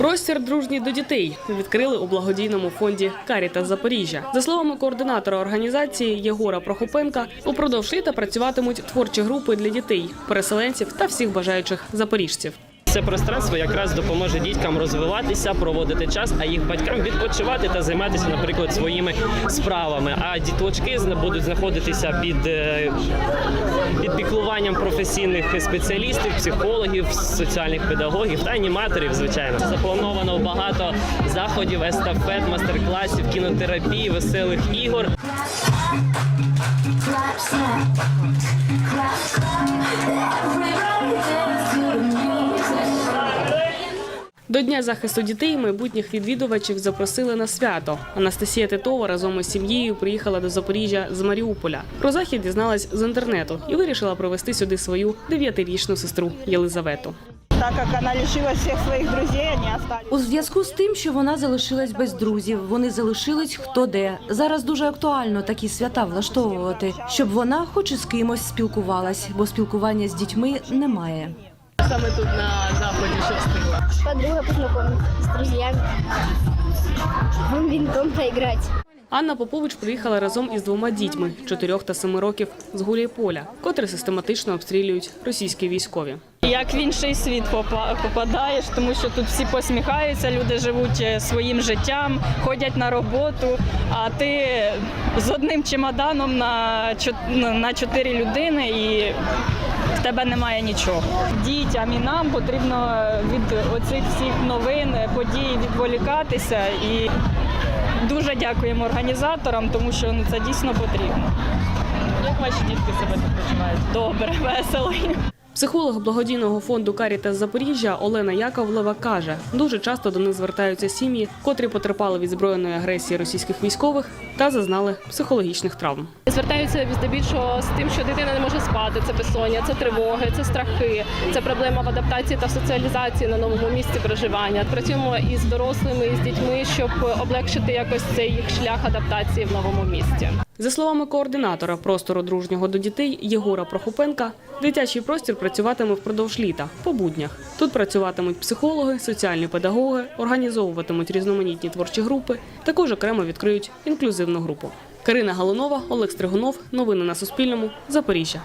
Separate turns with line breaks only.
Простір дружній до дітей відкрили у благодійному фонді Карітас Запоріжжя. За словами координатора організації Єгора Прохопенка, упродовж літа працюватимуть творчі групи для дітей, переселенців та всіх бажаючих запоріжців.
Це пространство якраз допоможе діткам розвиватися, проводити час, а їх батькам відпочивати та займатися, наприклад, своїми справами. А діточки будуть знаходитися під, е, під піклуванням професійних спеціалістів, психологів, соціальних педагогів та аніматорів. Звичайно, заплановано багато заходів, естафет, майстер-класів, кінотерапії, веселих ігор.
clap, snap, clap, clap.
До Дня захисту дітей майбутніх відвідувачів запросили на свято. Анастасія Титова разом із сім'єю приїхала до Запоріжжя з Маріуполя. Про захід дізналась з інтернету і вирішила привезти сюди свою дев'ятирічну сестру Єлизавету.
Так как она лишилась всех своих друзей, они остались.
У зв'язку з тим, що вона залишилась без друзів, вони залишились хто де. Зараз дуже актуально такі свята влаштовувати, щоб вона хоч із кимось спілкувалась, бо спілкування з дітьми немає.
Саме тут на заході що встигла.
подруга познакомиться с друзьями. В бадминтон поиграть.
Анна Попович приїхала разом із двома дітьми чотирьох та семи років з Гуляйполя, котре систематично обстрілюють російські військові.
Як в інший світ попа- попадаєш, тому що тут всі посміхаються, люди живуть е, своїм життям, ходять на роботу, а ти з одним чемоданом на на чотири людини і в тебе немає нічого. Дітям і нам потрібно від оцих всіх новин, подій відволікатися і дуже дякуємо організаторам, тому що ну, це дійсно потрібно.
Як ваші дітки себе тут почувають?
Добре, весело.
Психолог благодійного фонду Карітас Запоріжжя Олена Яковлева каже, дуже часто до них звертаються сім'ї, котрі потерпали від збройної агресії російських військових та зазнали психологічних травм.
Звертаються здебільшого з тим, що дитина не може спати, це безсоння, це тривоги, це страхи, це проблема в адаптації та соціалізації на новому місці проживання. Працюємо із дорослими, і з дітьми, щоб облегшити якось цей їх шлях адаптації в новому місті.
За словами координатора простору дружнього до дітей Єгора Прохопенка, дитячий простір працюватиме впродовж літа по буднях. Тут працюватимуть психологи, соціальні педагоги, організовуватимуть різноманітні творчі групи. Також окремо відкриють інклюзивну групу. Карина Галунова, Олег Стригунов. Новини на Суспільному. Запоріжжя.